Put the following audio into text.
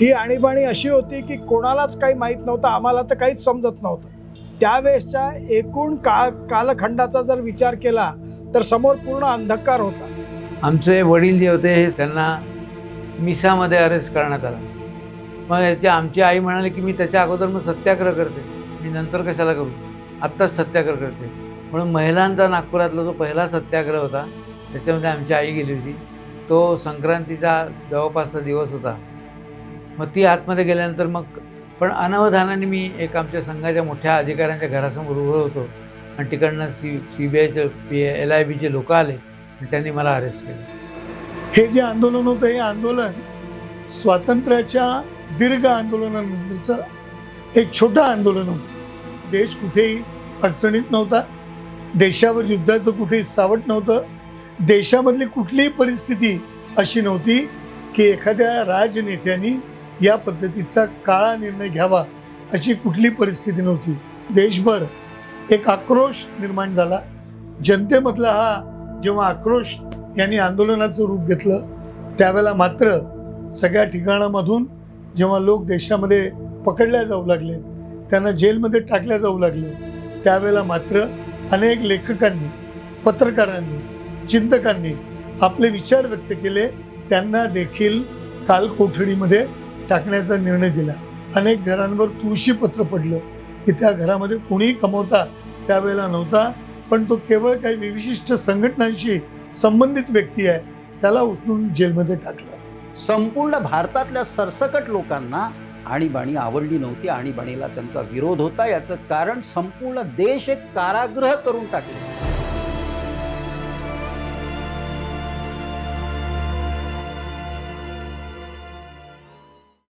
ही आणीबाणी अशी होती की कोणालाच काही माहीत नव्हतं आम्हाला तर काहीच समजत नव्हतं. त्यावेळेसच्या एकूण काळ कालखंडाचा जर विचार केला तर समोर पूर्ण अंधकार होता. आमचे वडील जे होते हे त्यांना मिसामध्ये अरेस्ट करण्यात आला. मग याची आमची आई म्हणाली की मी त्याच्या अगोदर मग सत्याग्रह करते. मी नंतर कशाला करू? आत्ताच सत्याग्रह करते. म्हणून महिलांचा नागपुरातला जो पहिला सत्याग्रह होता त्याच्यामध्ये आमची आई गेली होती. तो संक्रांतीचा जवळपासचा दिवस होता. मग ती आतमध्ये गेल्यानंतर मग पण अनवधानाने मी एक आमच्या संघाच्या मोठ्या अधिकाऱ्यांच्या घरासमोर उभं होतो. आणि तिकडनं सी सी बी आयचे पी एल आय बीचे लोक आले आणि त्यांनी मला अरेस्ट केलं. हे जे आंदोलन होतं हे आंदोलन स्वातंत्र्याच्या दीर्घ आंदोलनानंतरचं एक छोटं आंदोलन होतं. देश कुठेही अडचणीत नव्हता. देशावर युद्धाचं कुठेही सावट नव्हतं. देशामधली कुठलीही परिस्थिती अशी नव्हती की एखाद्या राजनेत्यांनी या पद्धतीचा काळा निर्णय घ्यावा अशी कुठली परिस्थिती नव्हती. देशभर एक आक्रोश निर्माण झाला. जनतेमधला हा जेव्हा आक्रोश यांनी आंदोलनाचं रूप घेतलं त्यावेळेला मात्र सगळ्या ठिकाणामधून जेव्हा लोक देशामध्ये पकडल्या जाऊ लागले त्यांना जेलमध्ये टाकल्या जाऊ लागले त्यावेळेला मात्र अनेक लेखकांनी पत्रकारांनी चिंतकांनी आपले विचार व्यक्त केले. त्यांना देखील काल कोठडीमध्ये टाकण्याचा निर्णय दिला. अनेक घरांवर तुळशी पत्र पडलं. की त्या घरामध्ये कोणीही कमवता त्यावेळेला नव्हता पण तो केवळ काही विशिष्ट संघटनांशी संबंधित व्यक्ती आहे त्याला उचलून जेलमध्ये टाकलं. संपूर्ण भारतातल्या सरसकट लोकांना आणीबाणी आवडली नव्हती. आणीबाणीला त्यांचा विरोध होता. याचं कारण संपूर्ण देश एक कारागृह करून टाकले.